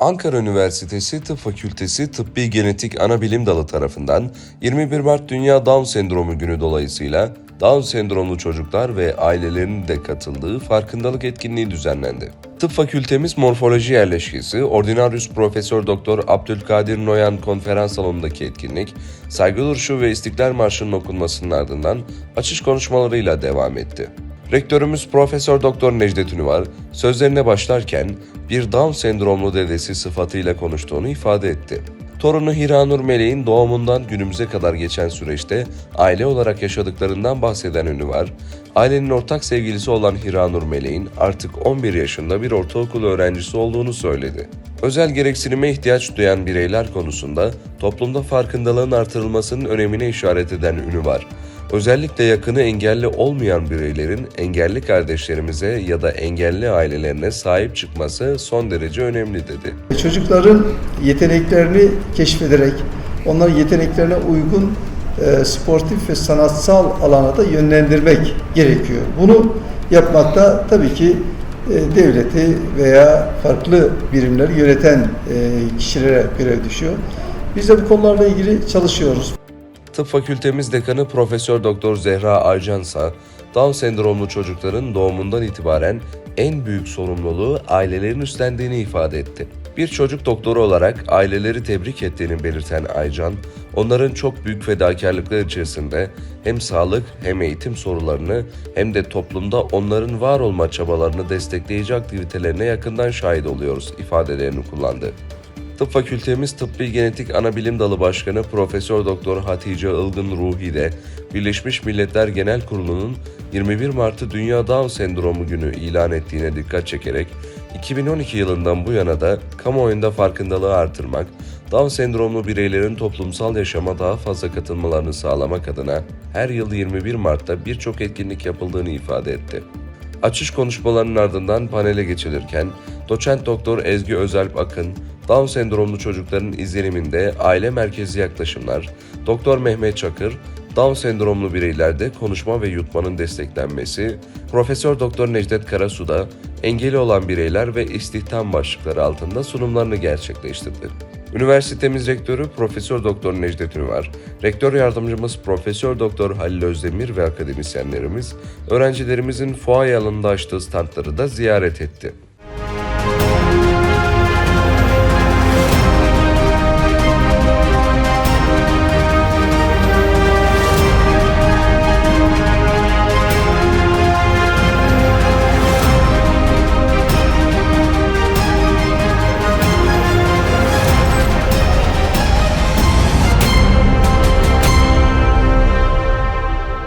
Ankara Üniversitesi Tıp Fakültesi Tıbbi Genetik Anabilim Dalı tarafından 21 Mart Dünya Down Sendromu Günü dolayısıyla Down sendromlu çocuklar ve ailelerinin de katıldığı farkındalık etkinliği düzenlendi. Tıp Fakültemiz Morfoloji Yerleşkesi Ordinarius Profesör Doktor Abdülkadir Noyan konferans salonundaki etkinlik, saygı duruşu ve İstiklal Marşı'nın okunmasının ardından açış konuşmalarıyla devam etti. Rektörümüz Profesör Doktor Necdet Ünüvar sözlerine başlarken bir Down sendromlu dedesi sıfatıyla konuştuğunu ifade etti. Torunu Hiranur Meleğin doğumundan günümüze kadar geçen süreçte aile olarak yaşadıklarından bahseden Ünüvar, ailenin ortak sevgilisi olan Hiranur Meleğin artık 11 yaşında bir ortaokul öğrencisi olduğunu söyledi. Özel gereksinime ihtiyaç duyan bireyler konusunda toplumda farkındalığın artırılmasının önemine işaret eden Ünüvar, Özellikle yakını engelli olmayan bireylerin engelli kardeşlerimize ya da engelli ailelerine sahip çıkması son derece önemli dedi. Çocukların yeteneklerini keşfederek onların yeteneklerine uygun e, sportif ve sanatsal alana da yönlendirmek gerekiyor. Bunu yapmakta tabii ki e, devleti veya farklı birimleri yöneten e, kişilere görev düşüyor. Biz de bu konularla ilgili çalışıyoruz. Tıp Fakültemiz Dekanı Profesör Doktor Zehra Aycansa, Down sendromlu çocukların doğumundan itibaren en büyük sorumluluğu ailelerin üstlendiğini ifade etti. Bir çocuk doktoru olarak aileleri tebrik ettiğini belirten Aycan, onların çok büyük fedakarlıklar içerisinde hem sağlık hem eğitim sorularını hem de toplumda onların var olma çabalarını destekleyici aktivitelerine yakından şahit oluyoruz ifadelerini kullandı. Tıp Fakültemiz Tıbbi Genetik Anabilim Dalı Başkanı Profesör Doktor Hatice Ilgın Ruhi de Birleşmiş Milletler Genel Kurulu'nun 21 Mart'ı Dünya Down Sendromu Günü ilan ettiğine dikkat çekerek 2012 yılından bu yana da kamuoyunda farkındalığı artırmak, Down sendromlu bireylerin toplumsal yaşama daha fazla katılmalarını sağlamak adına her yıl 21 Mart'ta birçok etkinlik yapıldığını ifade etti. Açış konuşmalarının ardından panele geçilirken doçent doktor Ezgi Özalp Akın, Down sendromlu çocukların izleniminde aile merkezi yaklaşımlar, Doktor Mehmet Çakır, Down sendromlu bireylerde konuşma ve yutmanın desteklenmesi, Profesör Doktor Necdet Karasu'da da engeli olan bireyler ve istihdam başlıkları altında sunumlarını gerçekleştirdi. Üniversitemiz rektörü Profesör Doktor Necdet Ünvar, rektör yardımcımız Profesör Doktor Halil Özdemir ve akademisyenlerimiz öğrencilerimizin fuaye alanında açtığı standları da ziyaret etti.